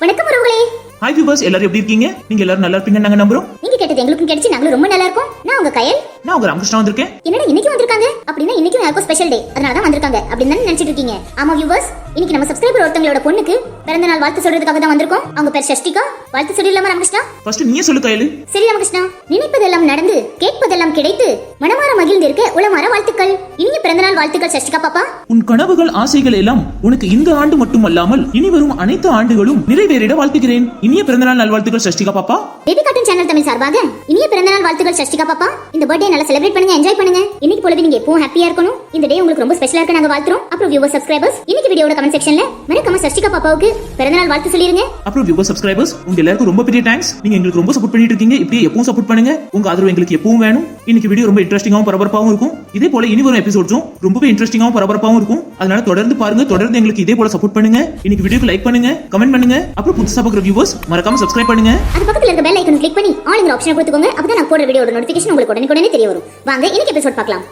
வணக்கம் உறவுகளே. Hi viewers எல்லாரும் எப்படி இருக்கீங்க? நீங்க எல்லாரும் நல்லா இருப்பீங்கன்னு நாங்க நம்புறோம். நீங்க கேட்டது எங்களுக்கும் கிடைச்சு நாங்களும் ரொம்ப நல்லா இருக்கோம். நான் உங்க கயல். நான் உங்க ராமகிருஷ்ணா வந்திருக்கேன். என்னடா இன்னைக்கு வந்திருக்காங்க? அப்படின்னா இன்னைக்கு யாருக்கும் ஸ்பெஷல் டே அதனால தான் வந்திருக்காங்க. அப்படின்னு நினைச்சிட்டு இருக்கீங்க. ஆமா வியூவர்ஸ் இன்னைக்கு நம்ம சப்ஸ்கிரைபர் ஒருத்தங்களோட பொண்ணுக்கு பிறந்த நாள் வாழ்த்து சொல்றதுக்காக தான் வந்திருக்கோம். அவங்க பேர் ஷஷ்டிகா. வாழ்த்து சொல்லிடலாமா ராமகிருஷ்ணா? ஃபர்ஸ்ட் நீயே சொல்லு கையலு. சரி ராமகிருஷ்ணா. நினைப்பதெல்லாம் நடந்து கேட்பதெல்லாம் கிடைத்து மனமாற மகிழ்ந்து இருக்க உளமாற வாழ்த்துக்கள். இனிய பிறந்த நாள் வாழ்த்துக்கள் ஷஷ்டிகா பாப்பா. உன் கனவுகள் ஆசைகள் எல்லாம் உனக்கு இந்த ஆண்டு மட்டுமல்லாமல் இனி வரும் அனைத்து ஆண்டுகளும் நிறைவேறிட வாழ்த்துகிறேன். இனிய பிறந்தநாள் நல்வாழ்த்துக்கள் சஷ்டிகா பாப்பா. பேபி கார்ட்டூன் சேனல் தமிழ் சார்பாக இனிய பிறந்தநாள் வாழ்த்துக்கள் சஷ்டிகா பாப்பா. இந்த பர்த்டே நல்லா செலிப்ரேட் பண்ணுங்க என்ஜாய் பண்ணுங்க. இன்னைக்கு போலவே நீங்க எப்பவும் ஹாப்பியா இருக்கணும். இந்த டே உங்களுக்கு ரொம்ப ஸ்பெஷலா இருக்க நாங்க வாழ்த்துறோம். அப்புறம் வியூவர் சப்ஸ்கிரைபர்ஸ் இன்னைக்கு வீடியோட கமெண்ட் செக்ஷன்ல மறக்காம சஷ்டிகா பாப்பாவுக்கு பிறந்தநாள் வாழ்த்து சொல்லிருங்க. அப்புறம் வியூவர் சப்ஸ்கிரைபர்ஸ் உங்க எல்லாருக்கும் ரொம்ப பெரிய தேங்க்ஸ் நீங்க எங்களுக்கு ரொம்ப சப்போர்ட் பண்ணிட்டு இருக்கீங்க. இப்படியே எப்பவும் சப்போர்ட் பண்ணுங்க. உங்க ஆதரவு எங்களுக்கு எப்பவும் வேணும். இன்னைக்கு வீடியோ ரொம்ப இன்ட்ரெஸ்டிங்காவும் பரபரப்பாகவும் இருக்கும். இதே போல இனி வரும் எபிசோட்ஸும் ரொம்பவே இன்ட்ரெஸ்டிங்காவும் பரபரப்பாகவும் இருக்கும். அதனால தொடர்ந்து பாருங்க. தொடர்ந்து எங்களுக்கு இதே போல சப்போர்ட் பண்ணுங்க. இன்னைக்கு வீடியோக்கு லைக் பண்ணுங்க கமெண்ட் பண்ணுங்க. அப்புறம் புதுசா பார்க்குற வியூவர்ஸ் மறக்காம சப்ஸ்கிரைப் பண்ணுங்க. அது பக்கத்துல இருக்க பெல் ஐக்கன் கிளிக் பண்ணி ஆளுங்கிற ஆப்ஷனை கொடுத்துக்கோங்க. அப்பதான் நான் போடுற வீடியோட நோட்டிபிகேஷன் உங்களுக்கு உடனே உடனே தெரிய வரும். வாங்க இன்னைக்கு எபிசோட் பார்க்கலாம்.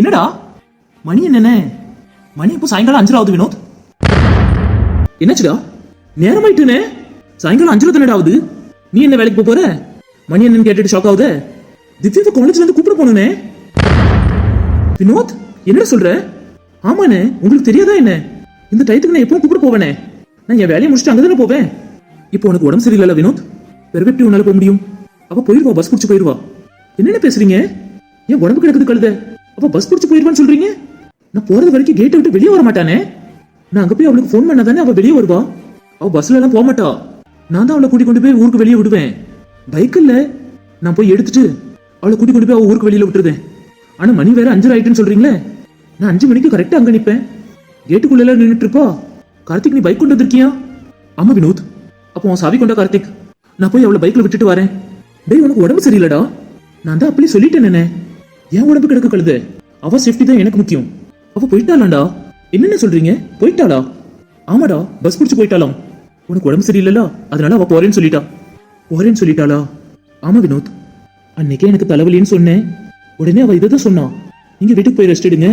என்னடா? மணி என்னண்ணே மணி இப்போ சாயங்காலம் அஞ்சரை ஆகுது வினோத். என்னாச்சுடா? நேரமாயிட்டுனே. சாயங்காலம் அஞ்சரை தானடா ஆகுது? நீ என்ன வேலைக்கு போ போற? மணி என்னன்னு கேட்டுட்டு ஷாக் ஆகுது? திவ்யாவை காலேஜ்ல இருந்து கூப்பிட போனே வினோத் என்ன சொல்ற? ஆமாண்ணே உங்களுக்கு தெரியாதா என்ன? இந்த டயத்துக்கு நான் எப்பவும் கூப்பிட போவேனே. நான் என் வேலையை முடிச்சுட்டு அங்கே தானே போவேன். இப்போ உனக்கு உடம்பு சரியில்லை வினோத்? பிறகு எப்படி உன்னால போக முடியும்? அவ போயிருவா பஸ் பிடிச்சு போயிருவா. என்னென்ன பேசுறீங்க? ஏன் உடம்பு கிடக்குது கழுத? அப்ப பஸ் பிடிச்சு போயிருவான்னு சொல்றீங்க? நான் போறது வரைக்கும் கேட்டை விட்டு வெளியே வர மாட்டானே. நான் அங்க போய் அவளுக்கு ஃபோன் பண்ண தானே அவ வெளியே வருவா? அவ பஸ்ல எல்லாம் போக மாட்டா. நான் தான் அவளை கூட்டி கொண்டு போய் ஊருக்கு வெளியே விடுவேன். பைக் இல்ல. நான் போய் எடுத்துட்டு அவளை கூட்டி கொண்டு போய் அவ ஊருக்கு வெளியில விட்டுருதேன் ஆனா மணி வேற அஞ்சரை ஆயிட்டுன்னு சொல்றீங்களே? நான் அஞ்சு மணிக்கு கரெக்டா அங்க நிப்பேன். கேட்டுக்குள்ள எல்லாம் இருப்பா. கார்த்திக் நீ பைக் கொண்டு வந்திருக்கியா? ஆமா வினோத். அப்போ உன் சாவி கொண்டா கார்த்திக். நான் போய் அவளை பைக்ல விட்டுட்டு வரேன். டேய் உனக்கு உடம்பு சரியில்லடா. நான் தான் அப்படி சொல்லிட்டேன் என்ன என் உடம்பு கிடக்க கழுது? அவ சேஃப்டி தான் எனக்கு முக்கியம். அவ போயிட்டாளாண்டா? என்னென்ன சொல்றீங்க? போயிட்டாளா? ஆமாடா பஸ் பிடிச்சு போயிட்டாளாம். உனக்கு உடம்பு சரியில்லல? அதனால அவ போறேன்னு சொல்லிட்டா. போறேன்னு சொல்லிட்டாளா? ஆமா வினோத். அன்னைக்கே எனக்கு தலைவலின்னு சொன்னேன். உடனே அவ இதை தான் சொன்னா. நீங்க வீட்டுக்கு போய் ரெஸ்ட் எடுங்க.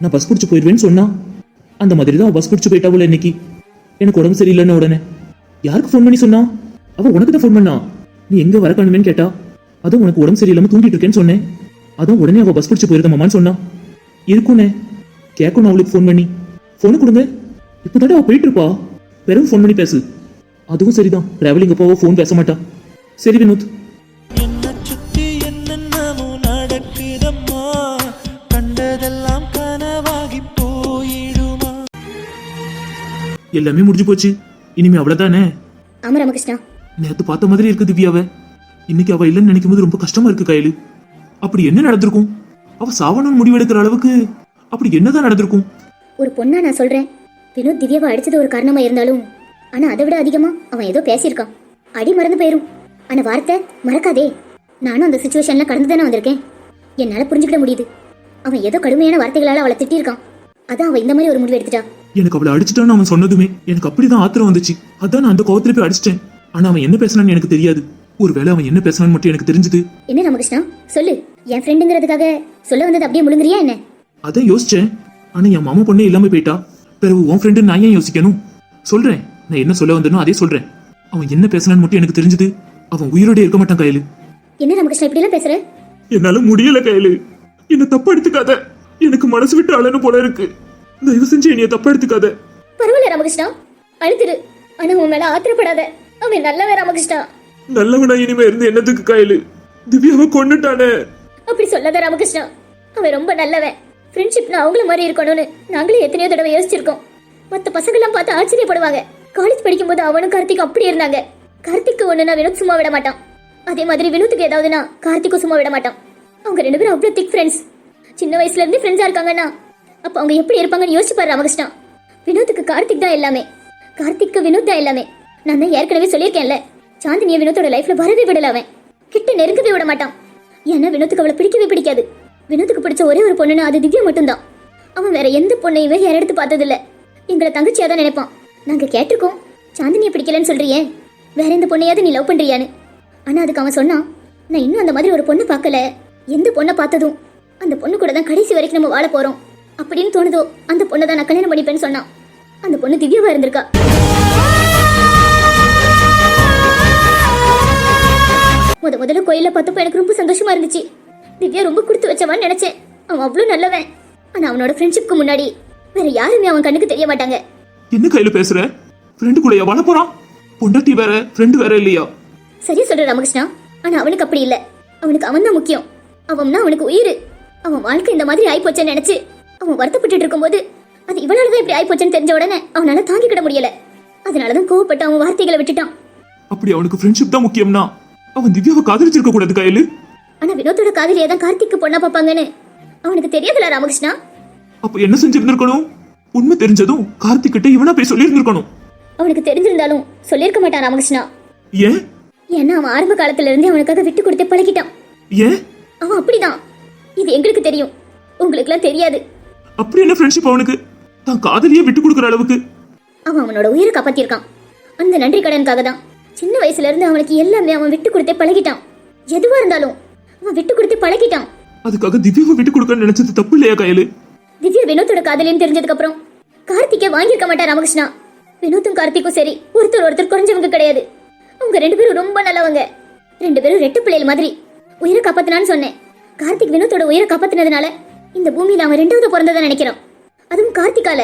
நான் பஸ் பிடிச்சு போயிடுவேன்னு சொன்னா. அந்த மாதிரி தான் பஸ் பிடிச்சு போயிட்டா போல இன்னைக்கு. எனக்கு உடம்பு சரியில்லைன்னு உடனே. யாருக்கு ஃபோன் பண்ணி சொன்னா? அவ உனக்கு தான் ஃபோன் பண்ணா. நீ எங்க வர காணுமேன்னு கேட்டா அதுவும் உனக்கு உடம்பு சரியில்லாம தூங்கிட்டு இருக்கேன்னு சொன்னேன். அதான் உடனே அவ பஸ் பிடிச்சு போயிருந்த மாமான்னு சொன்னா. இருக்குண்ணே கேட்கணும் அவளுக்கு ஃபோன் பண்ணி. ஃபோனை கொடுங்க. இப்போதாட்டி அவ போயிட்டு இருப்பா. பிறகு ஃபோன் பண்ணி பேசு. அதுவும் சரிதான். டிராவலிங் போவ ஃபோன் பேச மாட்டா. சரி வினோத். எல்லாமே முடிஞ்சு போச்சு. இனிமே அவ்வளவுதானே ஆமா ராமகிருஷ்ணா. நேத்து பார்த்த மாதிரி இருக்கு திவ்யாவ. இன்னைக்கு அவ இல்லைன்னு நினைக்கும் போது ரொம்ப கஷ்டமா இருக்கு கையில. அப்படி என்ன நடந்திருக்கும்? அவ சாவணும்னு முடிவெடுக்கிற அளவுக்கு அப்படி என்னதான் நடந்திருக்கும்? ஒரு பொண்ணா நான் சொல்றேன். வினோத் திவ்யாவை அடிச்சது ஒரு காரணமா இருந்தாலும் ஆனா அதை விட அதிகமா அவன் ஏதோ பேசியிருக்கான். அடி மறந்து போயிரும். ஆனா வார்த்தை மறக்காதே. நானும் அந்த சுச்சுவேஷன்ல கடந்து தானே வந்திருக்கேன். என்னால புரிஞ்சுக்கிட முடியுது. அவன் ஏதோ கடுமையான வார்த்தைகளால அவளை திட்டியிருக்கான். அதான் அவ இந்த மாதிரி ஒரு முடிவு எடுத்துட்டா. எனக்கு அவளை அடிச்சிட்டான்னு அவன் சொன்னதுமே எனக்கு அப்படிதான் ஆத்திரம் வந்துச்சு. அதான் நான் அந்த கோவத்துல போய் அடிச்சிட்டேன். ஆனா அவன் என்ன பேசினான்னு எனக்கு தெரியாது. ஒருவேளை அவன் என்ன பேசினான்னு மட்டும் எனக்கு தெரிஞ்சது. என்ன ராமகிருஷ்ணா? சொல்லு. என் ஃப்ரெண்டுங்கிறதுக்காக சொல்ல வந்தது அப்படியே முழுங்குறியா என்ன? அதான் யோசிச்சேன். ஆனா என் மாமா பொண்ணே இல்லாம போயிட்டா. பிறகு உன் ஃப்ரெண்டு நான் ஏன் யோசிக்கணும்? சொல்றேன். நான் என்ன சொல்ல வந்தேனோ அதே சொல்றேன். அவன் என்ன பேசினான்னு மட்டும் எனக்கு தெரிஞ்சது. அவன் உயிரோட இருக்க மாட்டான் கையில. என்ன ராமகிருஷ்ணா இப்படி எல்லாம் பேசுற? என்னால முடியல கையில. என்ன தப்பா எடுத்துக்காத. எனக்கு மனசு விட்டு அழணும் போல இருக்கு. தயவு செஞ்சு என்னைய தப்பா எடுத்துக்காத பரவாயில்ல ராமகிருஷ்ணா. அழுத்திரு. ஆனா உன் மேல ஆத்திரப்படாத. அவன் நல்லவன் ராமகிருஷ்ணா. நல்லவனா இனிமே இருந்து என்னதுக்கு கையில? திவ்யாவை கொண்டுட்டானே அப்படி சொல்லாத ராமகிருஷ்ணா. அவன் ரொம்ப நல்லவன். ஃப்ரெண்ட்ஷிப்னா அவங்கள மாதிரி இருக்கணும்னு நாங்களே எத்தனையோ தடவை யோசிச்சிருக்கோம். மத்த பசங்கெல்லாம் பார்த்து ஆச்சரியப்படுவாங்க. காலேஜ் படிக்கும்போது அவனும் கார்த்திக் அப்படி இருந்தாங்க. கார்த்திக்கு ஒண்ணுனா வினோத் சும்மா விட மாட்டான். அதே மாதிரி வினோத்துக்கு ஏதாவதுனா கார்த்திக்கும் சும்மா விட மாட்டான். அவங்க ரெண்டு பேரும் அவ்வளோ திக் ஃப்ரெண்ட்ஸ் சின்ன வயசுல இருந்து ஃப்ரெண்ட்ஸா இருக்காங்கன்னா அப்போ அவங்க எப்படி இருப்பாங்கன்னு யோசிச்சு பாரு ராமகிருஷ்ணா. வினோத்துக்கு கார்த்திக் தான் எல்லாமே. கார்த்திக்கு வினோத் தான் எல்லாமே. நான் தான் ஏற்கனவே சொல்லியிருக்கேன்ல சாந்தினியை வினோத்தோட லைஃப்ல வரவே விடல அவன். கிட்ட நெருங்கவே விட மாட்டான். ஏன்னா வினோத்துக்கு அவளை பிடிக்கவே பிடிக்காது. வினோத்துக்கு பிடிச்ச ஒரே ஒரு பொண்ணுன்னா அது திவ்யா மட்டும்தான். அவன் வேற எந்த பொண்ணையுமே யார் எடுத்து பார்த்ததில்ல. எங்களை தங்கச்சியா தான் நினைப்பான். நாங்க கேட்டிருக்கோம் சாந்தினியை பிடிக்கலன்னு சொல்றியே. வேற எந்த பொண்ணையாவது நீ லவ் பண்றியான்னு. ஆனா அதுக்கு அவன் சொன்னான் நான் இன்னும் அந்த மாதிரி ஒரு பொண்ணு பார்க்கல. எந்த பொண்ணை பார்த்ததும் அந்த பொண்ணு கூட தான் கடைசி வரைக்கும் நம்ம வாழ போறோம். அப்படின்னு தோணுதோ? அந்த பொண்ணை தான் நான் கல்யாணம் பண்ணிப்பேன்னு சொன்னான் அந்த பொண்ணு திவ்யாவா இருந்திருக்கா? முத முதல்ல கோயில பார்த்தப்ப எனக்கு ரொம்ப சந்தோஷமா இருந்துச்சு. திவ்யா ரொம்ப கொடுத்து வச்சவான்னு நினைச்சேன். அவன் அவ்வளவு நல்லவன். ஆனா அவனோட ஃப்ரெண்ட்ஷிப்க்கு முன்னாடி வேற யாருமே அவன் கண்ணுக்கு தெரிய மாட்டாங்க. என்ன கையில பேசுற? ஃப்ரெண்டு கூடயா வாழ போறான் பொண்டாட்டி வேற ஃப்ரெண்டு வேற இல்லையா? சரியா சொல்ற ராமகிருஷ்ணா. ஆனா அவனுக்கு அப்படி இல்ல. அவனுக்கு அவன் தான் முக்கியம். அவன்னா அவனுக்கு உயிர். அவன் வாழ்க்கை இந்த மாதிரி ஆயிப்போச்சேன்னு நினைச்சு அவன் வருத்தப்பட்டு இருக்கும்போது அது இவனாலதான் இப்படி ஆயிப்போச்சேன்னு தெரிஞ்ச உடனே அவனால தாங்கிக்கிட முடியல. அதனாலதான் கோவப்பட்டு அவன் வார்த்தைகளை விட்டுட்டான். அப்படி அவனுக்கு ஃப்ரெண்ட்ஷிப் தான் முக்கியம்னா அவன் திவ்யாவை காதலிச்சிருக்க கூடாது கையில. ஆனா வினோத்தோட காதலியை தான் கார்த்திக்கு பொண்ணா பார்ப்பாங்கன்னு அவனுக்கு தெரியாதுல ராமகிருஷ்ணா? அப்ப என்ன செஞ்சிருந்திருக்கணும்? உண்மை தெரிஞ்சதும் கார்த்திக் கிட்ட இவனா போய் சொல்லியிருந்திருக்கணும். அவனுக்கு தெரிஞ்சிருந்தாலும் சொல்லியிருக்க மாட்டான் ராமகிருஷ்ணா. ஏன்? ஏன்னா அவன் ஆரம்ப காலத்துல இருந்தே அவனுக்காக விட்டு கொடுத்து பழகிட்டான். ஏன்? அவன் அப்படிதான். இது எங்களுக்கு தெரியும். உங்களுக்குலாம் தெரியாது. அப்படி என்ன ஃப்ரெண்ட்ஷிப் அவனுக்கு? தான் காதலியே விட்டு கொடுக்குற அளவுக்கு. அவன் அவனோட உயிரை காப்பாத்திருக்கான் அந்த நன்றி கடனுக்காக தான் சின்ன வயசுல இருந்து அவனுக்கு எல்லாமே அவன் விட்டு கொடுத்தே பழகிட்டான். எதுவா இருந்தாலும் அவன் விட்டு கொடுத்து பழகிட்டான். அதுக்காக திவ்யாவை விட்டு கொடுக்கன்னு நினைச்சது தப்பு இல்லையா கையில? திவ்யா வினோத்தோட காதலின்னு தெரிஞ்சதுக்கு அப்புறம் கார்த்திகே வாங்கியிருக்க மாட்டான் ராமகிருஷ்ணா. வினோத்தும் கார்த்திக்கும் சரி ஒருத்தர் ஒருத்தர் குறைஞ்சவங்க கிடையாது. அவங்க ரெண்டு பேரும் ரொம்ப நல்லவங்க. ரெண்டு பேரும் ரெட்டு பிள்ளைகள் மாதிரி. உயிரை காப்பாத்தினான்னு சொன்னேன். கார்த்திக் வினோத்தோட உயிரை காப்பாத்தினதுனால இந்த பூமியில அவன் ரெண்டாவது பிறந்ததை நினைக்கிறான் அதுவும் கார்த்திகால.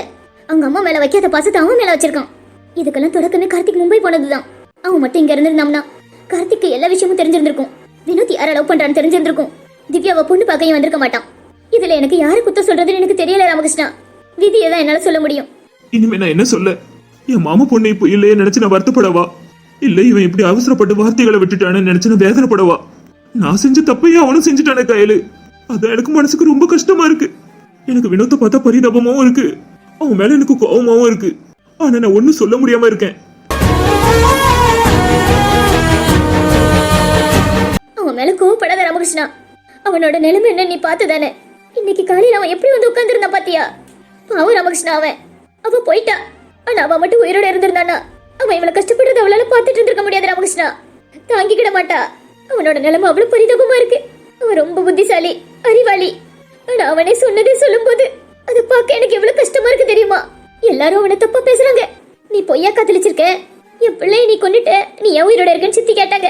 அவங்க அம்மா மேல வைக்காத பாசத்தை அவன் மேல வச்சிருக்கான். இதுக்கெல்லாம் தொடக்கமே கார்த்திக் மும்பை போனதுதான். அவன் மட்டும் இங்க இருந்திருந்தாம்னா கார்த்திக்கு எல்லா விஷயமும் தெரிஞ்சிருந்திருக்கும். வினோத் யாரை லவ் பண்றான்னு தெரிஞ்சிருந்திருக்கும். திவ்யாவை பொண்ணு பார்க்கையும் வந்திருக்க மாட்டான். இதுல எனக்கு யாரு குத்தம் சொல்றதுன்னு எனக்கு தெரியல ராமகிருஷ்ணா. விதியை தான் என்னால சொல்ல முடியும். இனிமே நான் என்ன சொல்ல? என் மாமா பொண்ணு இப்போ இல்லையே நினைச்சு நான் வருத்தப்படவா? இல்ல இவன் இப்படி அவசரப்பட்டு வார்த்தைகளை விட்டுட்டானு நினைச்சு நான் வேதனைப்படவா? நான் செஞ்ச தப்பையும் அவனும் செஞ்சுட்டானே கையில. அதான் எனக்கு மனசுக்கு ரொம்ப கஷ்டமா இருக்கு. எனக்கு வினோத்தை பார்த்தா பரிதாபமாவும் இருக்கு. அவன் மேல எனக்கு கோபமாவும் இருக்கு. ஆனா நான் ஒன்னும் சொல்ல முடியாம இருக்கேன். அவன் மேல கோவப்படாத ராமகிருஷ்ணா. அவனோட நிலைமை என்ன நீ பார்த்துதானே? இன்னைக்கு காலையில அவன் எப்படி வந்து உட்கார்ந்துருந்தான் பாத்தியா? பாவம் ராமகிருஷ்ணா அவன். அவ போயிட்டா. ஆனா அவன் மட்டும் உயிரோட இருந்திருந்தானா? அவன் இவ்வளவு கஷ்டப்படுறது அவளால பார்த்துட்டு இருந்திருக்க முடியாது ராமகிருஷ்ணா. தாங்கிக்கிட மாட்டா. அவனோட நிலைமை அவ்வளவு பரிதாபமா இருக்கு. அவன் ரொம்ப புத்திசாலி. அறிவாளி. ஆனா அவனே சொன்னதே சொல்லும்போது அதை பார்க்க எனக்கு எவ்வளவு கஷ்டமா இருக்கு தெரியுமா? எல்லாரும் அவனை தப்பா பேசுறாங்க. நீ பொய்யா காதலிச்சிருக்க? என் பிள்ளைய நீ கொண்டுட்ட நீ ஏன் உயிரோட இருக்கன்னு சித்தி கேட்டாங்க.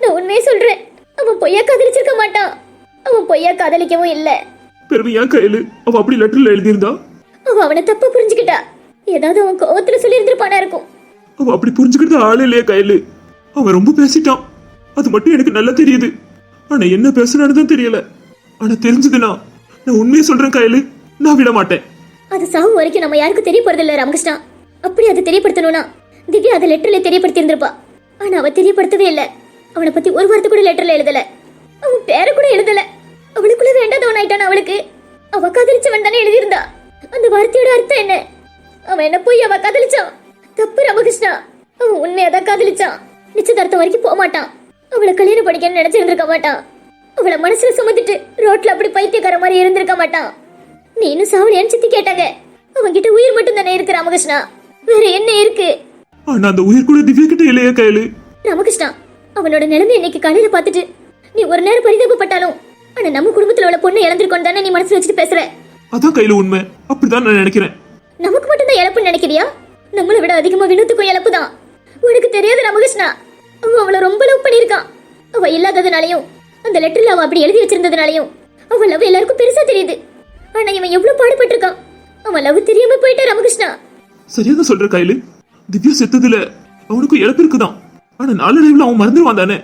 நான் உண்மையே சொல்றேன். அவன் பொய்யா காதலிச்சிருக்க மாட்டான். அவன் பொய்யா காதலிக்கவும் இல்ல. பிறகு ஏன் கையில? அவ அப்படி லெட்டர்ல எழுதியிருந்தா? அவ அவனை தப்பா புரிஞ்சுக்கிட்டா. ஏதாவது அவன் கோவத்துல சொல்லி இருந்திருப்பானா இருக்கும். அவ அப்படி புரிஞ்சுக்கிறது ஆள் இல்லையா கையில. அவன் ரொம்ப பேசிட்டான். அது மட்டும் எனக்கு நல்லா தெரியுது. ஆனா என்ன பேசுறான்னு தான் தெரியல. ஆனா தெரிஞ்சதுன்னா நான் உண்மையை சொல்றேன் கையில. நான் விட மாட்டேன். அது சாவு வரைக்கும் நம்ம யாருக்கும் தெரிய போறது இல்ல ராமகிருஷ்ணா. அப்படி அதை தெரியப்படுத்தணும்னா திவ்யா அதை லெட்டர்ல தெரியப்படுத்தி இருந்திருப்பா ஆனா அவ தெரியப்படுத்தவே இல்ல. அவனை பத்தி ஒரு வார்த்தை கூட லெட்டர்ல எழுதல. அவன் பேரை கூட எழுதல. அவளுக்குள்ள வேண்டாதவன் ஆயிட்டான் அவளுக்கு. அவ காதலிச்சவன் தானே எழுதியிருந்தா. அந்த வார்த்தையோட அர்த்தம் என்ன? அவன் என்ன போய் அவ காதலிச்சான் தப்பு ராமகிருஷ்ணா. அவன் உண்மையாதான் காதலிச்சான். நிச்சயதார்த்தம் வரைக்கும் போக மாட்டான் அவளை கல்யாணம் படிக்கணும்னு நினைச்சிருந்திருக்க மாட்டான். அவளை மனசுல சுமந்துட்டு ரோட்ல அப்படி பைத்தியக்கார மாதிரி இருந்திருக்க மாட்டான். நீ இன்னும் சாவலியான்னு சித்தி கேட்டாங்க. அவன்கிட்ட உயிர் மட்டும் தானே இருக்கு ராமகிருஷ்ணா. வேற என்ன இருக்கு? ஆனா அந்த உயிர் கூட திவ்யா கிட்ட இல்லையா கையில? ராமகிருஷ்ணா அவனோட நிலைமை இன்னைக்கு காலையில பார்த்துட்டு நீ ஒரு நேரம் பரிதாபப்பட்டாலும் ஆனா நம்ம குடும்பத்துல உள்ள பொண்ணு இழந்திருக்கோம் தானே நீ மனசுல வச்சுட்டு பேசுற? அதான் கையில உண்மை. அப்படிதான் நான் நினைக்கிறேன். நமக்கு மட்டும் தான் இழப்புன்னு நினைக்கிறியா? நம்மளை விட அதிகமா வினோத்துக்கும் இழப்பு தான் உனக்கு தெரியாது ராமகிருஷ்ணா அவன் அவளை ரொம்ப லவ் பண்ணியிருக்கான். அவ இல்லாததுனாலையும் அந்த லெட்டர்ல அவ அப்படி எழுதி வச்சிருந்ததுனாலையும் அவன் லவ் எல்லாருக்கும் பெருசா தெரியுது. ஆனா இவன் எவ்வளவு பாடுபட்டிருக்கான்? அவன் லவ் தெரியாம போயிட்டா ராமகிருஷ்ணா? சரியா தான் சொல்ற கையில திவ்யா செத்ததுல அவனுக்கும் இழப்பு இருக்குதான். ஆனா நாளடைவுல அவன் மறந்துடுவான் தானே?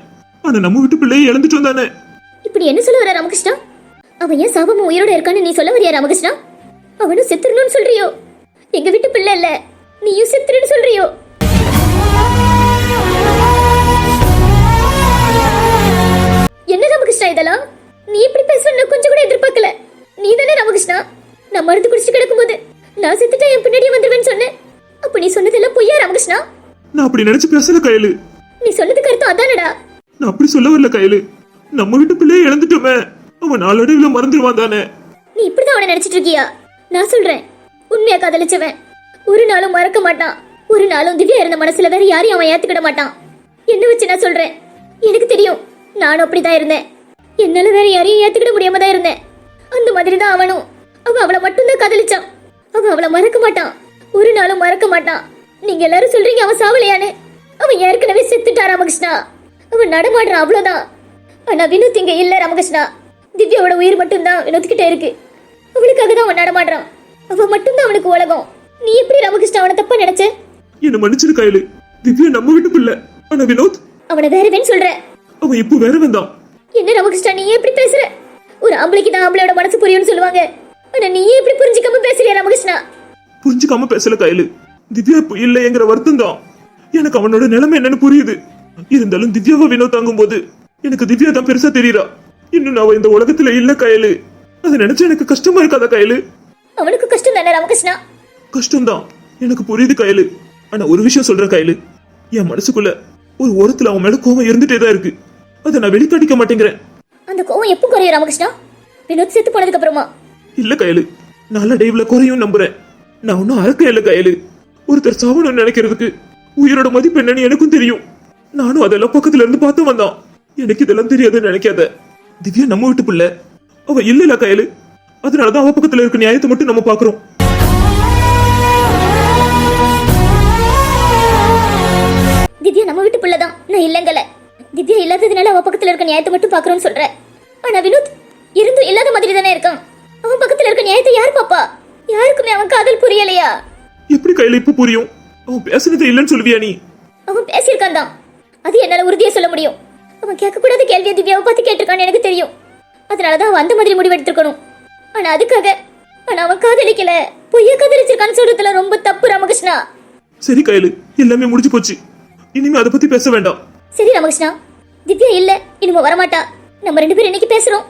ஆனா நம்ம வீட்டு பிள்ளையை இழந்துட்டோம் தானே? இப்படி என்ன சொல்ல வர ராமகிருஷ்ணா? அவன் ஏன் சாபமா உயிரோட இருக்கான்னு நீ சொல்ல வரியா ராமகிருஷ்ணா? அவனும் செத்துருணும்னு சொல்றியோ? எங்க வீட்டு பிள்ளை இல்ல நீயும் செத்துருன்னு சொல்றியோ? என்ன ராமகிருஷ்ணா இதெல்லாம்? நீ இப்படி பேசணும் கொஞ்சம் கூட எதிர்பார்க்கல. நீ தானே ராமகிருஷ்ணா? நான் மருந்து குடிச்சிட்டு கிடக்கும்போது நான் செத்துட்டா என் பின்னாடியே வந்துருவேன்னு சொன்னேன். அப்ப நீ சொன்னதெல்லாம் பொய்யா ராமகிருஷ்ணா? நான் அப்படி நினைச்சு பேசல கையில. நீ சொன்னதுக்கு அர்த்தம் அதானடா. நான் அப்படி சொல்ல வரல கையில. நம்ம வீட்டு பிள்ளையை இழந்துட்டோமே. அவன் நாளடைவுல மறந்துடுவான் தானே. நீ இப்படிதான் அவனை நினைச்சிட்டு இருக்கியா? நான் சொல்றேன். உண்மையா காதலிச்சவன். ஒரு நாளும் மறக்க மாட்டான். ஒரு நாளும் திவ்யா இருந்த மனசுல வேற யாரையும் அவன் ஏத்துக்கிட மாட்டான். என்ன வச்சு நான் சொல்றேன். எனக்கு தெரியும். நானும் அப்படிதான் இருந்தேன். என்னால வேற யாரையும் ஏத்துக்கிட முடியாம தான் இருந்தேன். அந்த மாதிரி தான் அவனும். அவன் அவளை மட்டும்தான் காதலிச்சான். அவன் அவளை மறக்க மாட்டான். ஒரு நாளும் மறக்க மாட்டான். நீங்க எல்லாரும் சொல்றீங்க அவன் சாவலையான்னு. அவன் ஏற்கனவே செத்துட்டா ராமகிருஷ்ணா. அவன் நடமாடுறான் அவ்வளவுதான். ஆனா வினோத் இங்க இல்ல ராமகிருஷ்ணா. திவ்யாவோட உயிர் மட்டும்தான் வினோத் கிட்ட இருக்கு. அவளுக்காக தான் அவன் நடமாடுறான். அவன் மட்டும்தான் அவனுக்கு உலகம். நீ எப்படி ராமகிருஷ்ணா அவனை தப்பா நினைச்ச? என்ன மன்னிச்சிரு கையில. திவ்யா நம்ம வீட்டு பிள்ளை ஆனா வினோத்? அவனை வேறவேன்னு சொல்ற. அவன் இப்போ வேற வந்தான் என்ன ராமகிருஷ்ணா நீ ஏன் இப்படி பேசுற? ஒரு ஆம்பளைக்கு தான் ஆம்பளையோட மனசு புரியும்னு சொல்லுவாங்க. ஆனா நீ ஏன் இப்படி புரிஞ்சுக்காம பேசுறியா ராமகிருஷ்ணா? புரிஞ்சுக்காம பேசல கையில. திவ்யா இப்போ இல்லைங்கிற வருத்தம் தான். எனக்கு அவனோட நிலைமை என்னன்னு புரியுது. இருந்தாலும் திவ்யாவை வினோத் தாங்கும் போது எனக்கு திவ்யா தான் பெருசா தெரியறா. இன்னும் அவ இந்த உலகத்துல இல்ல கையலு. அதை நினைச்சு எனக்கு கஷ்டமா இருக்காதா கையலு? அவனுக்கு கஷ்டம் தானே ராமகிருஷ்ணா? கஷ்டம்தான். எனக்கு புரியுது கையலு. ஆனா ஒரு விஷயம் சொல்ற கையலு. என் மனசுக்குள்ள ஒரு ஓரத்துல அவன் மேல கோவம் இருந்துட்டே தான் இருக்கு. அதை நான் வெளிக்காட்டிக்க மாட்டேங்கிறேன். அந்த கோவம் எப்போ குறையும் ராமகிருஷ்ணா? வினோத் செத்து போனதுக்கு அப்புறமா? இல்ல கையலு. நல்ல டைவ்ல குறையும் நம்புறேன். நான் ஒன்னும் அறக்க இல்ல கையலு. ஒருத்தர் சாவணும்னு நினைக்கிறதுக்கு உயிரோட மதிப்பு என்னன்னு எனக்கும் தெரியும். நானும் அதெல்லாம் பக்கத்துல இருந்து பார்த்து வந்தான். எனக்கு இதெல்லாம் தெரியாதுன்னு நினைக்காத. திவ்யா நம்ம வீட்டு பிள்ளை. அவ இல்ல கையலு. அதனாலதான் அவ பக்கத்துல இருக்க நியாயத்தை மட்டும் நம்ம பாக்குறோம். திவ்யா நம்ம வீட்டு பிள்ளை தான் நான் இல்லங்கல. திவ்யா இல்லாததுனால அவ பக்கத்துல இருக்க நியாயத்தை மட்டும் பாக்குறோம்னு சொல்றேன் ஆனா வினோத் இருந்தும் இல்லாத மாதிரி தானே இருக்கான். அவன் பக்கத்துல இருக்க நியாயத்தை யார் பாப்பா? யாருக்குமே அவன் காதல் புரியலையா? எப்படி கையில இப்ப புரியும்? அவன் பேசுனது இல்லைன்னு சொல்லுவியா நீ? அவன் பேசியிருக்கான் தான் அது என்னால உறுதியா சொல்ல முடியும். அவன் கேட்கக்கூடாத கேள்வியை திவ்யாவை பார்த்து கேட்டிருக்கான்னு எனக்கு தெரியும். அதனாலதான் அவன் அந்த மாதிரி முடிவு எடுத்திருக்கணும் ஆனா அதுக்காக ஆனா அவன் காதலிக்கல. பொய்ய காதலிச்சிருக்கான்னு சொல்றதுல ரொம்ப தப்பு ராமகிருஷ்ணா. சரி கையில எல்லாமே முடிஞ்சு போச்சு. இனிமே அதை பத்தி பேச வேண்டாம். சரி ராமகிருஷ்ணா திவ்யா இல்ல இனிமே வரமாட்டா. நம்ம ரெண்டு பேரும் இன்னைக்கு பேசுறோம்.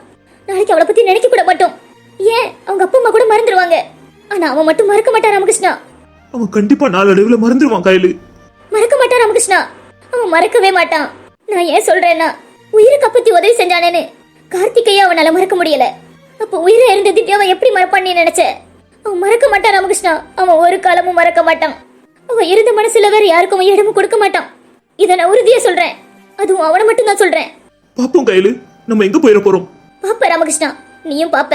நாளைக்கு அவளை பத்தி நினைக்க கூட மாட்டோம். ஏன்? அவங்க அப்பா அம்மா கூட மறந்துடுவாங்க ஆனா அவன் மட்டும் மறக்க மாட்டா ராமகிருஷ்ணா. அவன் கண்டிப்பா நாளடைவுல மறந்துடுவான் கையில. மறக்க மாட்டான் ராமகிருஷ்ணா. அவன் மறக்கவே மாட்டான். நான் ஏன் சொல்றேன்னா உயிரை கப்பத்தி உதவி செஞ்சானேன்னு. கார்த்திகையை அவனால மறக்க முடியல. அப்ப உயிரை இருந்த திவ்யாவை எப்படி மறப்பான்னு நினைச்ச? அவன் மறக்க மாட்டான் ராமகிருஷ்ணா. அவன் ஒரு காலமும் மறக்க மாட்டான். அவன் இருந்த மனசுல வேற யாருக்கும் அவன் இடமும் கொடுக்க மாட்டான். இதை நான் உறுதியா சொல்றேன். அதுவும் அவனை மட்டும் தான் சொல்றேன். பாப்போம் கையில. நம்ம எங்க போயிட போறோம்? பாப்ப ராமகிருஷ்ணா. நீயும் பாப்ப.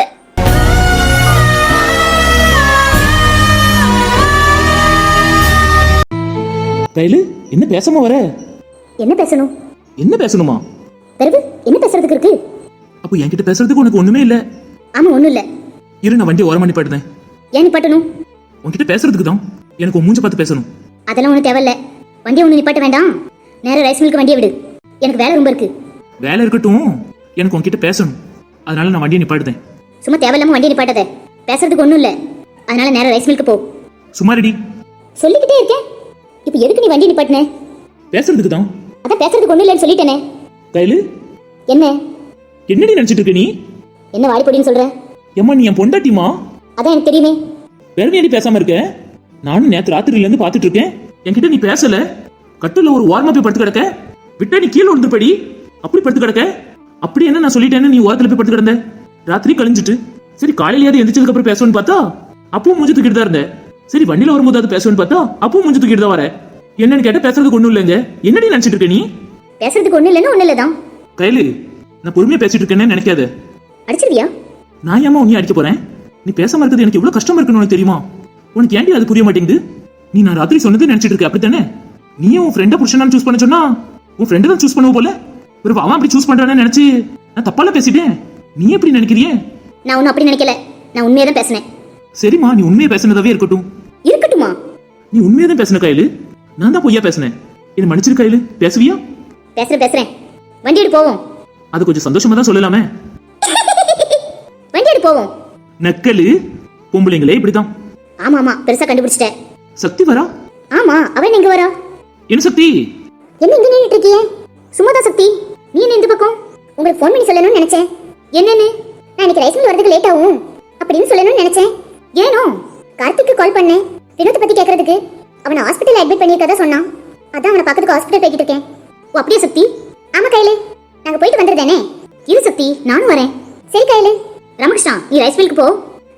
கையில என்ன பேசாம வர? என்ன பேசணும்? என்ன பேசணுமா? பிறகு என்ன பேசுறதுக்கு இருக்கு? அப்போ என்கிட்ட பேசுறதுக்கு உனக்கு ஒண்ணுமே இல்ல. ஆமா ஒண்ணும் இல்ல. இரு நான் வண்டி ஓரம் போயிடுறேன் ஏன் நிப்பாட்டணும்? உன்கிட்ட பேசுறதுக்கு தான். எனக்கு உன் மூஞ்ச பார்த்து பேசணும். அதெல்லாம் ஒன்றும் தேவையில்ல. வண்டியை ஒன்று நிப்பாட்ட வேண்டாம். நேரா ரைஸ் மில்க்கு வண்டியை விடு. எனக்கு வேலை ரொம்ப இருக்கு. வேலை இருக்கட்டும். எனக்கு உன்கிட்ட பேசணும். அதனால நான் வண்டியை நிப்பாடுதேன் சும்மா தேவையில்லாம வண்டியை நிப்பாட்டாத. பேசுறதுக்கு ஒன்றும் இல்லை. அதனால நேரா ரைஸ் மில்க்கு போ. சும்மா ரெடி சொல்லிக்கிட்டே இருக்கேன் இப்போ எதுக்கு நீ வண்டி நிப்பாட்டின? பேசுறதுக்கு தான். அதான் பேசுறதுக்கு ஒன்றும் இல்லைன்னு சொல்லிட்டேனே. கையில. என்ன? என்னடி நினைச்சிட்டு இருக்க நீ? என்ன வாடி பொடின்னு சொல்ற? ஏம்மா நீ என் பொண்டாட்டிமா அதான் எனக்கு தெரியுமே. வேற பேசாம இருக்க. நானும் நேத்து ராத்திரில இருந்து பாத்துட்டு இருக்கேன் என்கிட்ட நீ பேசல. கட்டுல ஒரு ஓரமா போய் படுத்து கிடக்க. விட்டா நீ கீழே விழுந்து படி அப்படி படுத்து கிடக்க. அப்படி என்ன நான் சொல்லிட்டேன்னு நீ ஓரத்துல போய் படுத்து கிடந்த? ராத்திரி கழிஞ்சிட்டு. சரி காலையிலயாவது எந்திரிச்சதுக்கு அப்புறம் பேசுவேன்னு பார்த்தா அப்பவும் மூஞ்சி தூக்கிட்டு தான் இருந்தேன். சரி வண்டியில வரும்போது அது பேசுவேன்னு பார்த்தா அப்பவும் மூஞ்சி தூக்கிட்டு தான் வர. என்னன்னு கேட்டா பேசுறதுக்கு ஒண்ணும் இல்லைங்க. என்னடி நினைச்சிட்டு இருக்க நீ? பேசுறதுக்கு ஒன்றும் இல்லைன்னா ஒன்றும் இல்லை தான் கையில நான் பொறுமையா பேசிட்டு இருக்கேன்னு நினைக்காத. அடிச்சிருவியா? நான் ஏமா உன்னையும் அடிக்க போறேன்? நீ பேசாம இருக்கிறது எனக்கு எவ்வளவு கஷ்டமா இருக்குன்னு உனக்கு தெரியுமா? உனக்கு ஏன்டி அது புரிய மாட்டேங்குது? நீ நான் ராத்திரி சொன்னது நினைச்சிட்டு இருக்க அப்படித்தானே? நீயும் உன் ஃப்ரெண்டை புருஷனா சூஸ் பண்ண சொன்னா உன் ஃப்ரெண்டு தான் சூஸ் பண்ணுவ போல? ஒரு அவன் அப்படி சூஸ் பண்றானே நினைச்சு நான் தப்பால பேசிட்டேன். நீ எப்படி நினைக்கிறியே? நான் ஒன்றும் அப்படி நினைக்கல. நான் உண்மையை தான் பேசினேன். சரிம்மா நீ உண்மையை பேசுனதாவே இருக்கட்டும். இருக்கட்டுமா? நீ உண்மையை தான் பேசின கையில. நான் தான் பொய்யா பேசினேன். என்ன மன்னிச்சிரு கையில. பேசுவியா? பேசுறேன் பேசுறேன். வண்டி எடு போவோம். அது கொஞ்சம் சந்தோஷமா தான் சொல்லலாமே. வண்டி எடு போவோம். நக்கலு. பொம்பளைங்களே இப்படிதான் ஆமா ஆமா பெருசா கண்டுபிடிச்சிட்டேன். சக்தி வரா? ஆமா அவன் எங்க வரா? என்ன சக்தி? என்ன இங்க நின்னுட்டு இருக்கிய சும்மாதான் சக்தி. நீ என்ன இந்த பக்கம்? உங்களுக்கு ஃபோன் பண்ணி சொல்லணும்னு நினைச்சேன். என்னன்னு? நான் இன்னைக்கு ரைஸ் மில் வரதுக்கு லேட் ஆகும். அப்படின்னு சொல்லணும்னு நினைச்சேன். ஏனோ? கார்த்திக்கு கால் பண்ணேன். வினோத்தை பத்தி கேட்கறதுக்கு அவனை ஹாஸ்பிட்டல் அட்மிட் பண்ணியிருக்கதா சொன்னான். அதான் அவனை பார்க்கறதுக்கு ஹாஸ்பிட்டல் போய்கிட்டு இருக்கேன். ஓ அப்படியே சக்தி? ஆமா கையில. நாங்க போயிட்டு வந்துருதானே இரு சக்தி நானும் வரேன். சரி கையில. ரமகிருஷ்ணா நீ ரைஸ் மில்க்கு போ.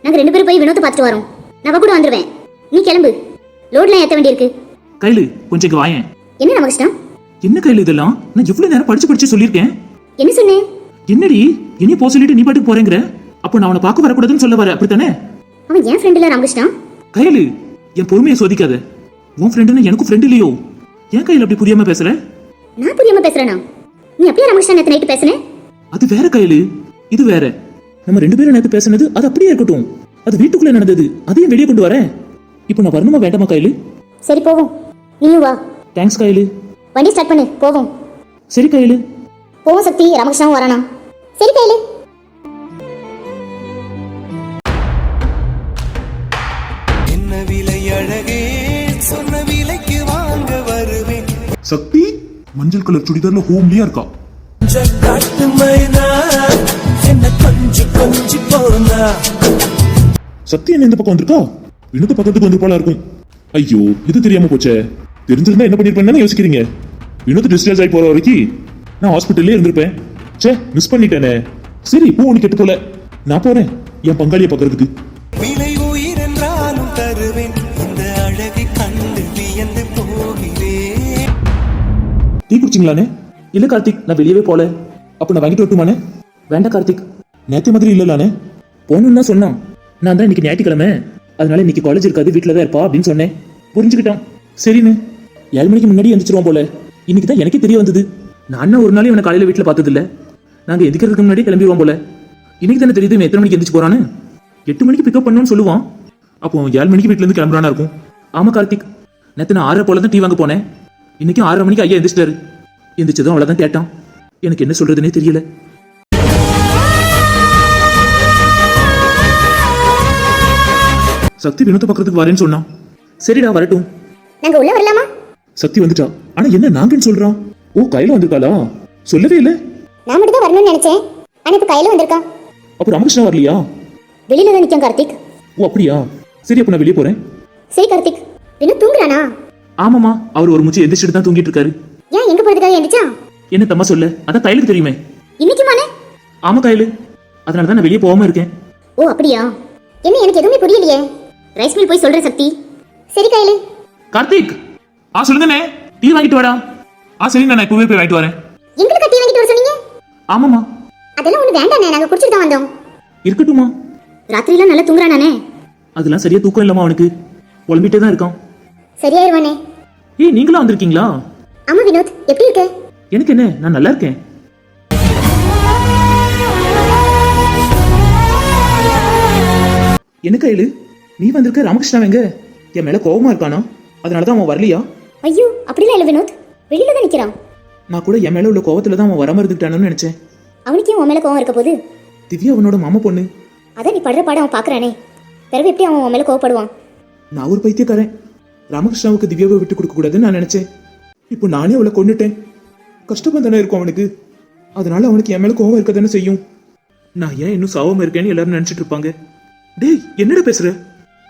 நாங்க ரெண்டு பேரும் போய் வினோத்தை பார்த்துட்டு வரோம். நான் கூட வந்துருவேன். நீ கிளம்பு. லோட்லாம் ஏத்த வேண்டியிருக்கு. கையில கொஞ்சம் வாயேன். என்ன ரமகிருஷ்ணா? என்ன கையில இதெல்லாம்? நான் எவ்வளவு நேரம் படிச்சு படிச்சு சொல்லியிருக்கேன். என்ன சொன்னேன் என்னடி? இனி போ சொல்லிட்டு நீ பாட்டுக்கு போறேங்கிற? அப்போ நான் அவனை பார்க்க வரக்கூடாதுன்னு சொல்ல வர. அப்படித்தானே? அவன் என் ஃப்ரெண்ட் இல்ல ராமகிருஷ்ணா? கையலு என் பொறுமையை சோதிக்காத. உன் ஃப்ரெண்டுன்னு எனக்கும் ஃப்ரெண்ட் இல்லையோ? ஏன் கையில் அப்படி புரியாம பேசுற? நான் புரியாம பேசுறேனா? நீ அப்படியே ராமகிருஷ்ணா நேத்து நைட்டு பேசுனேன் அது வேற கையலு. இது வேற. நம்ம ரெண்டு பேரும் நேத்து பேசுனது அது அப்படியே இருக்கட்டும். அது வீட்டுக்குள்ள நடந்தது. அதையும் வெளியே கொண்டு வரேன். இப்போ நான் வரணுமா வேண்டாமா கையலு? சரி போவோம். நீயும் வா. தேங்க்ஸ் கையலு. வண்டி ஸ்டார்ட் பண்ணு போவோம். சரி கையலு. போவோம் சக்தி. ராமகிருஷ்ணாவும் வரானா? சரி கையில. என்ன விலை அழகே சொன்ன விலைக்கு வாங்க வருவேன் சக்தி மஞ்சள் கலர் சுடிதார்ல ஹோம்லியா இருக்கா? காட்டு மைனா என்ன கொஞ்சி கொஞ்சி போனா. சக்தி என்ன இந்த பக்கம் வந்திருக்கா? வினோத பக்கத்துக்கு வந்து போல இருக்கும்? ஐயோ இது தெரியாம போச்சே. தெரிஞ்சிருந்தா என்ன பண்ணிருப்பேன்னு யோசிக்கிறீங்க? வினோத் டிஸ்சார்ஜ் ஆகி போற வரைக்கும் நான் ஹாஸ்பிட்டல்லே இருந்திருப்பேன். ச்சே மிஸ் பண்ணிட்டேனே. சரி இப்போ உனக்கு கெட்டு போல. நான் போறேன் என் பங்காளியை பார்க்கறதுக்கு. விலை உயிர் என்றாலும் தருவேன். இந்த அழகை கண்டு வியந்து போகிறேன். டீ குடிச்சிங்களானே? இல்ல கார்த்திக் நான் வெளியவே போல. அப்ப நான் வாங்கிட்டு வரட்டுமானே? வேண்டாம் கார்த்திக். நேத்து மாதிரி இல்லலானே? போகணும்னு சொன்னான். நான் தான் இன்னைக்கு ஞாயிற்றுக்கிழமை. அதனால இன்னைக்கு காலேஜ் இருக்காது வீட்டில் தான் இருப்பா அப்படின்னு சொன்னேன். புரிஞ்சுக்கிட்டான். சரின்னு ஏழு மணிக்கு முன்னாடி எந்திரிச்சிருவோம் போல. இன்னைக்கு தான் எனக்கே தெரிய வந்தது. நான் ஒரு நாள் இவனை காலையில் வீட்டில் பார்த்ததில்ல. நாங்கள் எந்திக்கிறதுக்கு முன்னாடி கிளம்பிடுவோம் போல. இன்னைக்கு தானே தெரியுது இவன் எத்தனை மணிக்கு எந்திரிச்சு போறான்னு. எட்டு மணிக்கு பிக்கப் பண்ணணும்னு சொல்லுவான். அப்போ ஏழு மணிக்கு வீட்டிலேருந்து கிளம்புறானா இருக்கும். ஆமாம் கார்த்திக். நேற்று நான் ஆறரை போல தான் டீ வாங்க போனேன். இன்னைக்கும் ஆறரை மணிக்கு ஐயா எந்திரிச்சிட்டாரு. எந்திரிச்சதும் அவ்வளோதான் கேட்டான். எனக்கு என்ன சொல்றதுனே தெரியல. சக்தி வினோத பக்கத்துக்கு வரேன்னு சொன்னான் சரிடா வரட்டும். நாங்க உள்ள வரலாமா? சக்தி வந்துட்டா. ஆனா என்ன நாங்கன்னு சொல்றான் ஓ கையில வந்திருக்காளா? சொல்லவே இல்ல. நான் மட்டும் தான் வரணும்னு நினைச்சேன். ஆனா இப்ப கையில வந்திருக்கான் அப்ப ராமகிருஷ்ணா வரலையா? வெளியில தான் நிக்கான் கார்த்திக். ஓ அப்படியா? சரி அப்ப நான் வெளியே போறேன். சரி கார்த்திக். இன்னும் தூங்குறானா? ஆமாமா அவர் ஒரு முச்சு எந்திரிச்சிட்டு தான் தூங்கிட்டு இருக்காரு. ஏன் எங்க போறதுக்காக எந்திரிச்சா? என்ன தம்மா சொல்ல? அதான் கையிலுக்கு தெரியுமே. இன்னைக்குமானே ஆமா கையில. அதனால தான் நான் வெளியே போகாம இருக்கேன். ஓ அப்படியா? என்ன எனக்கு எதுவுமே புரியலையே. ரைஸ் மில் போய் சொல்றேன் சக்தி. சரி கையில. கார்த்திக் ஆ சொல்லுங்கண்ணே. டீ வாங்கிட்டு வாடா. ஆ சரி நான் இப்பவே போய் வாங்கிட்டு வரேன். எங்களுக்கு கட்டி வாங்கிட்டு வர சொன்னீங்க? ஆமாமா அதெல்லாம் ஒண்ணு வேண்டாண்ணே நாங்க குடிச்சிட்டு தான் வந்தோம். இருக்கட்டுமா ராத்திரிலாம் நல்லா தூங்குறானானே அதெல்லாம் சரியா தூக்கம் இல்லாம அவனுக்கு. புலம்பிட்டே தான் இருக்கான். சரியாயிருவானே. ஏய் நீங்களும் வந்திருக்கீங்களா? ஆமா வினோத். எப்படி இருக்க? எனக்கு என்ன? நான் நல்லா இருக்கேன். என்ன கையில? நீ வந்திருக்க ராமகிருஷ்ணா எங்க? என் மேல கோவமா இருக்கானா? அதனால தான் அவன் வரலையா? ஐயோ அப்படிலாம் இல்ல வினோத். வெளியில தான் நிக்கிறான். நான் கூட என் மேல உள்ள கோவத்துல தான் அவன் வராம இருந்துட்டானு நினைச்சேன். அவனுக்கு உன் மேல கோவம் இருக்க போகுது திவ்யா அவனோட மாமா பொண்ணு. அதான் நீ படுற பாட அவன் பாக்குறானே. பிறகு எப்படி அவன் உன் மேல கோவப்படுவான்? நான் ஒரு பைத்தியக்காரன். ராமகிருஷ்ணாவுக்கு திவ்யாவை விட்டு கொடுக்க கூடாதுன்னு நான் நினைச்சேன். இப்போ நானே அவளை கொண்டுட்டேன் கஷ்டமா தானே இருக்கும் அவனுக்கு. அதனால அவனுக்கு என் மேல கோவம் இருக்க தானே செய்யும். நான் ஏன் இன்னும் சாவாம இருக்கேன்னு எல்லாரும் நினைச்சிட்டு இருப்பாங்க. டேய் என்னடா பேசுற?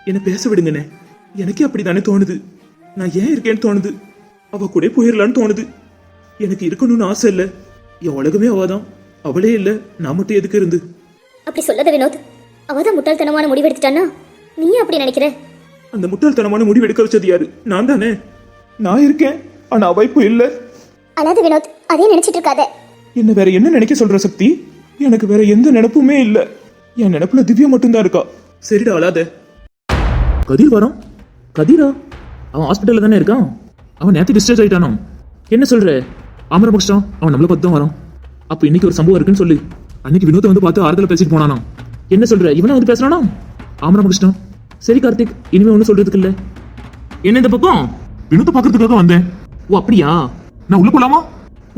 என்ன பேச விடுங்கண்ணே. எனக்கே அப்படிதானே தோணுது. நான் ஏன் இருக்கேன்னு தோணுது. அவ கூட போயிடலான்னு தோணுது. எனக்கு இருக்கணும்னு ஆசை இல்லை. என் உலகமே அவதான். அவளே இல்லை. நான் மட்டும் எதுக்கு இருந்து? அப்படி சொல்லாத வினோத். அவதான் முட்டாள்தனமான முடிவெடுத்துட்டானா நீயும் அப்படி நினைக்கிற? அந்த முட்டாள்தனமான முடிவு எடுக்க வச்சது யாரு? நான் தானே? நான் இருக்கேன். ஆனா அவ இப்போ இல்ல. அழாத வினோத் அதே நினைச்சிட்டு இருக்காத. என்ன வேற என்ன நினைக்க சொல்ற சக்தி? எனக்கு வேற எந்த நினைப்புமே இல்ல. என் நினைப்புல திவ்யா மட்டும்தான் இருக்கா? சரிடா அழாத. கதிர் வரான் கதிரா? அவன் ஹாஸ்பிட்டலில் தானே இருக்கான்? அவன் நேற்று டிஸ்சார்ஜ் ஆகிட்டானோ என்ன சொல்கிற ஆமரபக்ஷம் அவன் நம்மள பார்த்து தான் வரான். அப்போ இன்னைக்கு ஒரு சம்பவம் இருக்குன்னு சொல்லு. அன்னைக்கு வினோத்தை வந்து பார்த்து ஆறுதல பேசிட்டு போனானா என்ன சொல்ற? இவனா வந்து பேசுறானா? ஆமரபக்ஷம் சரி கார்த்திக் இனிமே ஒன்றும் சொல்றதுக்கு இல்லை. என்ன இந்த பக்கம்? வினோத்தை பார்க்கறதுக்காக வந்தேன். ஓ அப்படியா? நான் உள்ள போலாமா?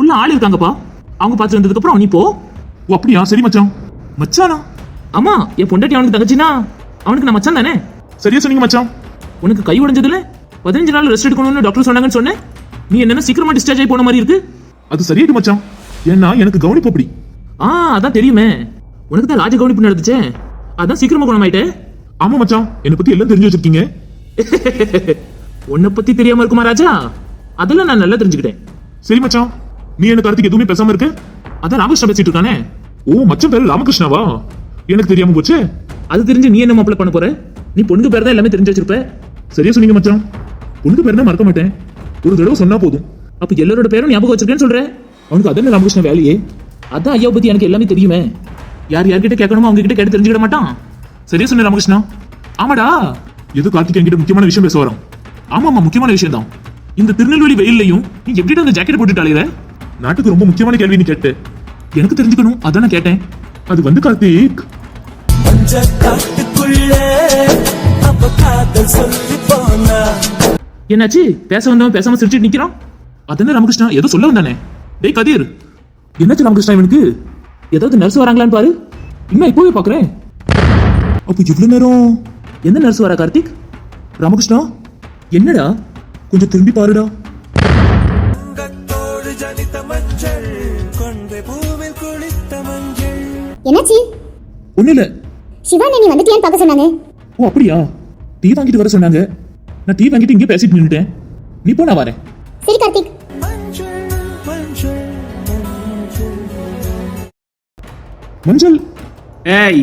உள்ள ஆள் இருக்காங்கப்பா. அவங்க பார்த்து வந்ததுக்கு அப்புறம் நீ போ. ஓ அப்படியா? சரி மச்சான். மச்சானா? ஆமா என் பொண்டாட்டி அவனுக்கு தங்கச்சினா? அவனுக்கு நான் மச்சான் தானே? சரியா சொன்னீங்க மச்சான்? உனக்கு கை உடைஞ்சதுல பதினஞ்சு நாள் ரெஸ்ட் எடுக்கணும்னு டாக்டர் சொன்னாங்கன்னு சொன்னேன் நீ என்ன சீக்கிரமா டிஸ்சார்ஜ் ஆகி போன மாதிரி இருக்கு? அது சரியாயிட்டு மச்சான். ஏன்னா எனக்கு கவனிப்பு அப்படி. ஆ அதான் தெரியுமே. உனக்கு தான் ராஜ கவனிப்பு நடந்துச்சே? அதான் சீக்கிரமா குணமாயிட்டே? ஆமா மச்சான். என்னை பத்தி எல்லாம் தெரிஞ்சு வச்சிருக்கீங்க. உன்னை பத்தி தெரியாம இருக்குமா ராஜா? அதெல்லாம் நான் நல்லா தெரிஞ்சுக்கிட்டேன். சரி மச்சான். நீ எனக்கு கார்த்திக் எதுவுமே பேசாம இருக்க? அதான் ராமகிருஷ்ணா பேசிட்டு இருக்கானே? ஓ மச்சான் பேரு ராமகிருஷ்ணாவா? எனக்கு தெரியாம போச்சே. அது தெரிஞ்சு நீ என்ன மாப்பிள்ள பண்ண போற? நீ பொண்ணுக்கு பேர் தான் எல்லாமே தெரிஞ்சு வச்சிருப்ப? சரியா சொன்னீங்க மச்சான். பொண்ணுக்கு பேர் தான் மறக்க மாட்டேன். ஒரு தடவை சொன்னா போதும். அப்ப எல்லாரோட பேரும் ஞாபகம் வச்சிருக்கேன்னு சொல்றேன் அவனுக்கு அதான் ராமகிருஷ்ண வேலையே? அதான் ஐயா பத்தி எனக்கு எல்லாமே தெரியுமே. யார் யார்கிட்ட கேட்கணுமோ அவங்க கிட்ட கேட்டு தெரிஞ்சுக்கிட மாட்டான். சரியா சொன்ன ராமகிருஷ்ணா? ஆமாடா. எது கார்த்திக் என்கிட்ட முக்கியமான விஷயம் பேச வரோம் ஆமா ஆமா முக்கியமான விஷயம் தான் இந்த திருநெல்வேலி வெயில்லையும் நீ எப்படிடா அந்த ஜாக்கெட் போட்டுட்டு அலையிற நாட்டுக்கு ரொம்ப முக்கியமான கேள்வி நீ கேட்டு எனக்கு தெரிஞ்சுக்கணும் அதான் நான் கேட்டேன். அது வந்து கார்த்திக். காட்டுக்குள்ளே அப்ப காதல் சொல்லி போனா. என்னாச்சு? பேச வந்தவன் பேசாம சிரிச்சிட்டு நிக்கிறான்? அதானே ராமகிருஷ்ணா? ஏதோ சொல்ல வந்தானே. டேய் கதிர். என்னாச்சு ராமகிருஷ்ணா இவனுக்கு? ஏதாவது நர்ஸ் வராங்களான்னு பாரு. இன்னும் இப்போவே பாக்குறேன் அப்போ இவ்வளவு நேரம்? எந்த நர்ஸ் வரா கார்த்திக்? ராமகிருஷ்ணா? என்னடா? கொஞ்சம் திரும்பி பாருடா. என்னாச்சு? ஒண்ணு இல்ல. சிவா நீ வந்துட்டியான்னு பார்க்க சொன்னாங்க ஓ அப்படியா? டீ வாங்கிட்டு வர சொன்னாங்க. நான் டீ வாங்கிட்டு இங்கே பேசிட்டு நின்னுட்டேன். நீ போ நான் வரேன். சரி கார்த்திக். மஞ்சள். ஏய்.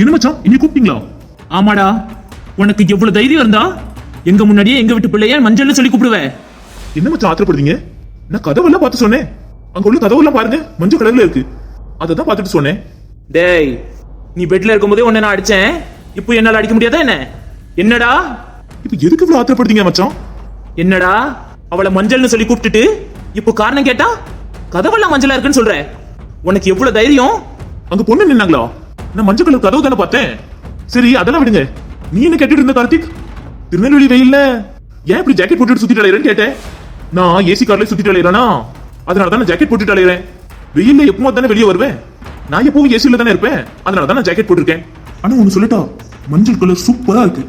என்ன மச்சான்? இன்னி கூப்பிட்டீங்களா? ஆமாடா. உனக்கு எவ்வளவு தைரியம் இருந்தா எங்க முன்னாடியே எங்க வீட்டு பிள்ளைய மஞ்சள்னு சொல்லி கூப்பிடுவேன் என்ன மச்சான் ஆத்திரப்படுறீங்க? நான் கதவெல்லாம் பார்த்து சொன்னேன். அங்க உள்ள கதவெல்லாம் பாருங்க. மஞ்சள் கலர்ல இருக்கு. அதை தான் பார்த்துட்டு சொன்னேன். டேய் நீ பெட்ல இருக்கும்போதே உன்னை நான் அடிச்சேன். இப்போ என்னால அடிக்க முடியாதா என்ன? என்னடா? இப்போ எதுக்கு இவ்வளவு ஆத்திரப்படுறீங்க மச்சான்? என்னடா? அவளை மஞ்சள்னு சொல்லி கூப்பிட்டுட்டு இப்போ காரணம் கேட்டா கதவெல்லாம் மஞ்சளா இருக்குன்னு சொல்ற. உனக்கு எவ்வளவு தைரியம்? அங்க பொண்ணு நின்னாங்களா? நான் மஞ்சள் கலர் கதவு தானே பார்த்தேன். சரி அதெல்லாம் விடுங்க. நீ என்ன கேட்டுட்டு இருந்த கார்த்திக்? திருநெல்வேலி வெயில்ல? ஏன் இப்படி ஜாக்கெட் போட்டுட்டு சுத்திட்டு அலையறேன்னு கேட்டேன்? நான் ஏசி கார்ல சுத்திட்டு அலையறேனா? அதனால தான் ஜாக்கெட் போட்டுட்டு அலையறேன். வெயில்ல எப்பவும் தானே வெளியே வருவேன். நான் எப்பவும் ஏசில தானே இருப்பேன். அதனால தான் நான் ஜாக்கெட் போட்டிருக்கேன். ஆனா ஒன்னு சொல்லட்டா மஞ்சள் கலர் சூப்பரா இருக்கு.